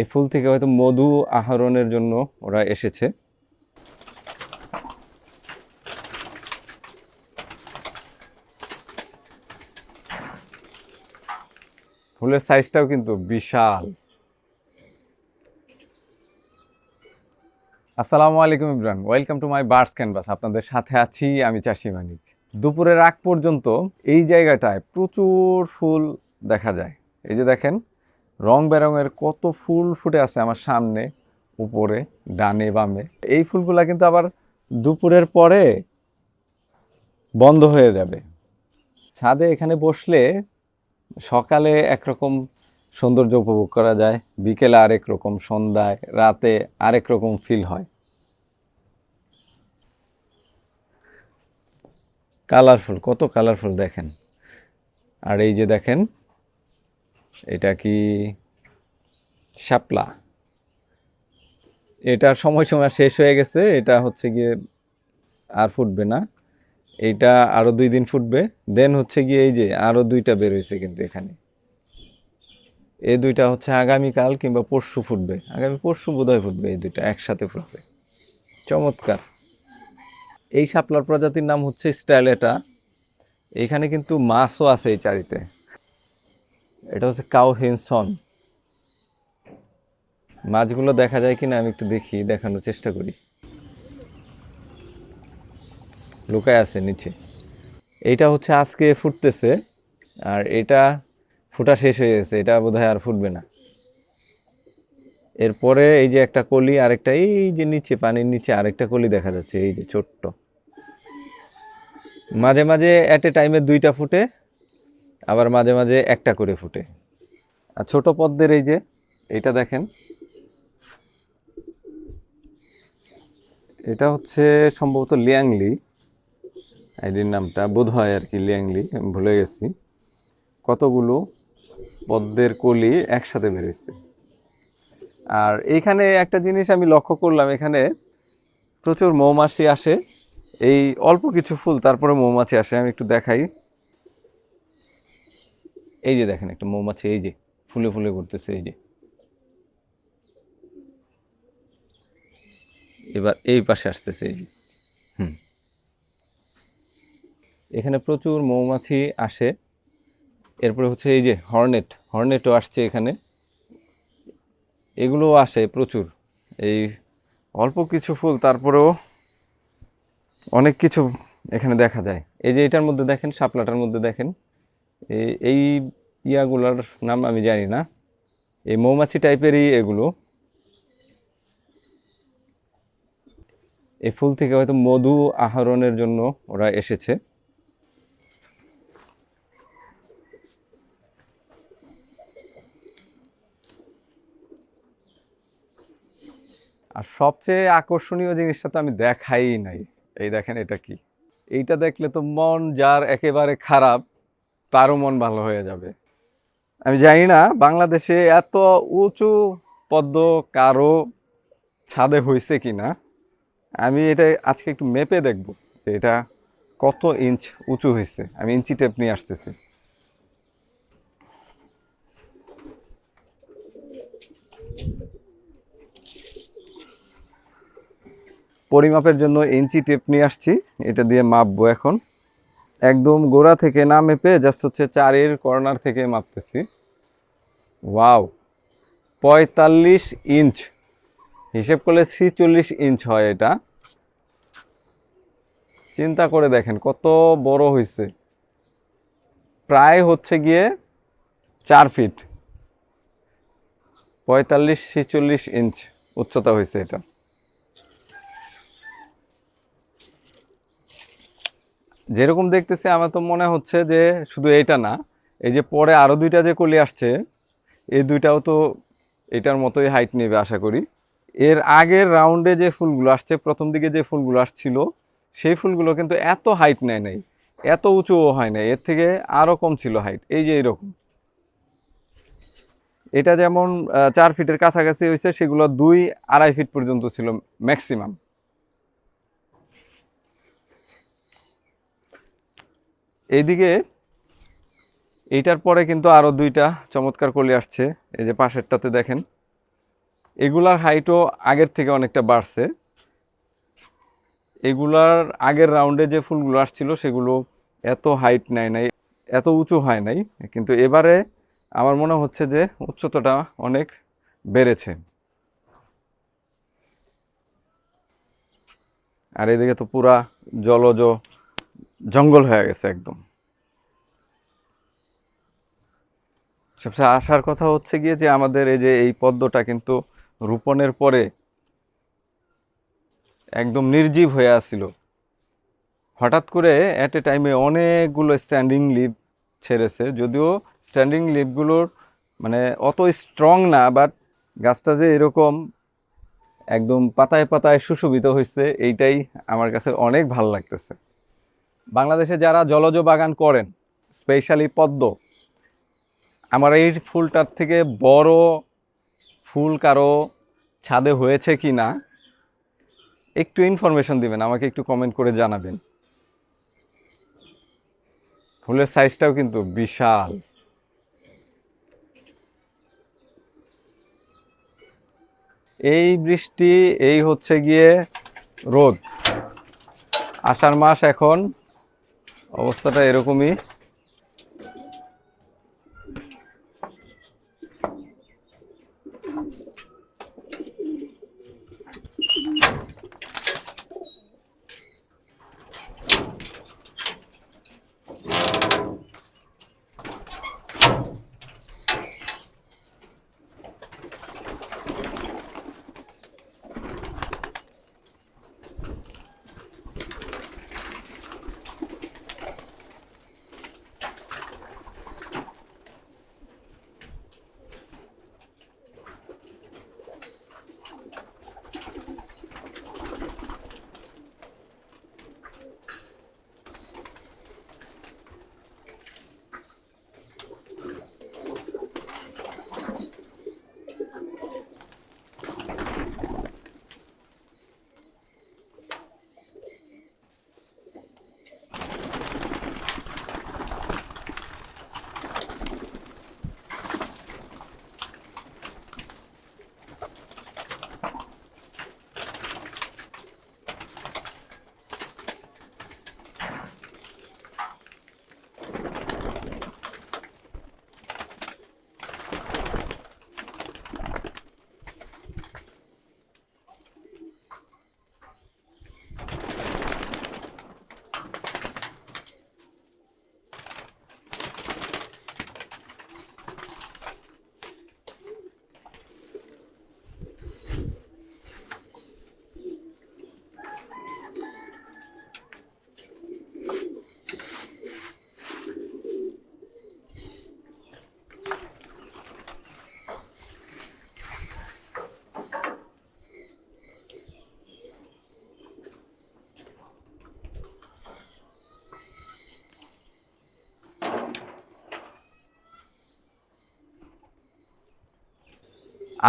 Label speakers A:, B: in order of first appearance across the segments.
A: এই ফুল থেকে হয়তো মধু আহরণের জন্য ওরা এসেছে। ফুলের সাইজটাও কিন্তু বিশাল। আসসালামু আলাইকুম Ibran welcome to my bars canvas. আপনাদের সাথে আছি আমি চাষি মানিক। দুপুরের আগ পর্যন্ত এই জায়গাটায় প্রচুর ফুল দেখা যায়। এই যে দেখেন রং বেরঙের কত ফুল ফুটে আছে আমার সামনে, উপরে, ডানে, বামে। এই ফুলগুলা কিন্তু আবার দুপুরের পরে বন্ধ হয়ে যাবে। ছাদে এখানে বসলে সকালে একরকম সৌন্দর্য উপভোগ করা যায়, বিকেলে আরেক রকম সন্ধ্যায়, রাতে আরেক রকম ফিল হয়। কালারফুল কত কালারফুল দেখেন। আর এই যে দেখেন এটা কি শাপলা? এটা সময় সময় শেষ হয়ে গেছে, এটা হচ্ছে গিয়ে আর ফুটবে না। এইটা আরও দুই দিন ফুটবে দেন হচ্ছে গিয়ে এই যে আরও দুইটা বের হয়েছে কিন্তু এখানে। এই দুইটা হচ্ছে আগামীকাল কিংবা পরশু ফুটবে। আগামী পরশু বোধহয় ফুটবে এই দুইটা, একসাথে ফুটবে। চমৎকার। এই শাপলার প্রজাতির নাম হচ্ছে স্টাইলেটা এখানে কিন্তু মাছও আছে এই চারিতে। এটা হচ্ছে কাউ হেনসন। মাছগুলো দেখা যায় কিনা আমি একটু দেখি, দেখানোর চেষ্টা করি। লুকায় আছে নিচে। এইটা হচ্ছে আজকে ফুটতেছে, আর এটা ফুটা শেষ হয়ে গেছে, এটা বোধহয় আর ফুটবে না। এরপরে এই যে একটা কলি, আরেকটা, এই যে নিচে, পানির নিচে আরেকটা কলি দেখা যাচ্ছে, এই যে ছোট্ট। মাঝে মাঝে অ্যাট এ টাইমে দুইটা ফুটে আবার মাঝে মাঝে একটা করে ফুটে। আর ছোট পদ্মের এই যে, এটা দেখেন। এটা হচ্ছে সম্ভবত লিয়াংলি। আইডির নামটা বোধ হয় আর কি লিয়াংলি, আমি ভুলে গেছি। কতগুলো পদ্মের কলি একসাথে বেরোচ্ছে আর এইখানে একটা জিনিস আমি লক্ষ্য করলাম, এখানে প্রচুর মৌমাছি আসে। এই অল্প কিছু ফুল, তারপরে মৌমাছি আসে, আমি একটু দেখাই। এই যে দেখেন একটা মৌমাছি, এই যে ফুলে ফুলে করতেছে এই যে। এবার এই পাশে আসতেছে, এই যে। হুম। এখানে প্রচুর মৌমাছি আসে। এরপরে হচ্ছে এই যে হর্নেট, হর্নেটও আসছে এখানে। এগুলোও আসে প্রচুর। এই অল্প কিছু ফুল, তারপরেও অনেক কিছু এখানে দেখা যায়। এই যে এটার মধ্যে দেখেন, শাপলাটার মধ্যে দেখেন। এই- ইয়াগুলার নাম আমি জানি না। এই মৌমাছি টাইপেরই এগুলো। এই ফুল থেকে হয়তো মধু আহরণের জন্য ওরা এসেছে। আর সবচেয়ে আকর্ষণীয় জিনিসটা তো আমি দেখাই নাই। এই দেখেন এটা কি। এইটা দেখলে তো মন যার একেবারে খারাপ। তারও মন ভালো হয়ে যাবে। আমি জানি না, বাংলাদেশে এত উঁচু পদ্ম কারও ছাদে হয়েছে কি না আমি এটা আজকে একটু মেপে দেখব যে এটা কত ইঞ্চ উঁচু হয়েছে আমি ইঞ্চি টেপ নিয়ে আসতেছি। পরিমাপের জন্য ইঞ্চি টেপ নিয়ে আসছি। এটা দিয়ে মাপবো এখন। একদম গোড়া থেকে না মেপে জাস্ট হচ্ছে চারের কর্নার থেকে মাপতেছি। ওয়াও পঁয়তাল্লিশ ইঞ্চ হিসেব করলে ছিচল্লিশ ইঞ্চ হয় এটা। চিন্তা করে দেখেন কত বড় হয়েছে প্রায় হচ্ছে গিয়ে চার ফিট পঁয়তাল্লিশ ছিচল্লিশ ইঞ্চ উচ্চতা হয়েছে এটা। যেরকম দেখতেছি, আমার তো মনে হচ্ছে যে শুধু এইটা না, এই যে পরে আরও দুইটা যে কলি আসছে, এই দুইটাও তো এটার মতোই হাইট নেবে আশা করি। এর আগের রাউন্ডে যে ফুলগুলো আসছে, প্রথম দিকে যে ফুলগুলো আসছিল, সেই ফুলগুলো কিন্তু এত হাইট নেয় নাই, এত উঁচুও হয় নাই, এর থেকে আরও কম ছিল হাইট এই যে এইরকম। এটা যেমন চার ফিটের কাছাকাছি হয়েছে সেগুলো দুই আড়াই ফিট পর্যন্ত ছিল ম্যাক্সিমাম এইদিকে এইটার পরে কিন্তু আরও দুইটা চমৎকার কলি আসছে, এই যে পাশেরটাতে দেখেন। এগুলার হাইটও আগের থেকে অনেকটা বাড়ছে। এগুলার আগের রাউন্ডে যে ফুলগুলো আসছিল, সেগুলো এত হাইট নেয় নাই, এত উঁচু হয় নাই। কিন্তু এবারে আমার মনে হচ্ছে যে উচ্চতাটা অনেক বেড়েছে। আর এদিকে তো পুরা জলজ জঙ্গল হয়ে গেছে একদম। সবচেয়ে আসার কথা হচ্ছে গিয়ে যে আমাদের এই যে এই পদ্মটা কিন্তু রোপণের পরে একদম নির্জীব হয়ে আসছিল। হঠাৎ করে অ্যাট এ টাইমে অনেকগুলো স্ট্যান্ডিং লিভ ছেড়েছে, যদিও স্ট্যান্ডিং লিভগুলোর মানে অত স্ট্রং না বাট গাছটা যে এরকম একদম পাতায় পাতায় সুশোভিত হয়েছে, এইটাই আমার কাছে অনেক ভালো লাগতেছে। বাংলাদেশে যারা জলজ বাগান করেন স্পেশালি পদ্ম, আমার এই ফুলটার থেকে বড় ফুল কারও ছাদে হয়েছে কি না, একটু ইনফরমেশন দিবেন, আমাকে একটু কমেন্ট করে জানাবেন। ফুলের সাইজটাও কিন্তু বিশাল। এই বৃষ্টি, এই হচ্ছে গিয়ে রোদ। আষাঢ় মাস এখন অবস্থাটা এরকমই।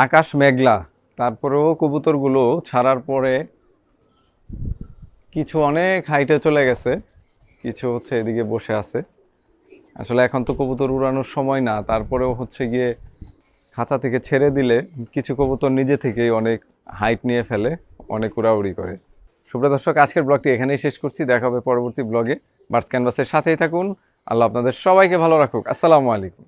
A: আকাশ মেঘলা। তারপরেও কবুতরগুলো ছাড়ার পরে কিছু অনেক হাইটে চলে গেছে, কিছু হচ্ছে এদিকে বসে আছে। আসলে এখন তো কবুতর উড়ানোর সময় না, তারপরেও হচ্ছে গিয়ে খাঁচা থেকে ছেড়ে দিলে কিছু কবুতর নিজে থেকেই অনেক হাইট নিয়ে ফেলে, অনেক উড়াউড়ি করে। সুপ্রিয় দর্শক, আজকের ব্লগটি এখানেই শেষ করছি। দেখা হবে পরবর্তী ব্লগে বার্ডস ক্যানভাসের সাথেই থাকুন। আল্লাহ আপনাদের সবাইকে ভালো রাখুক। আসসালামু আলাইকুম।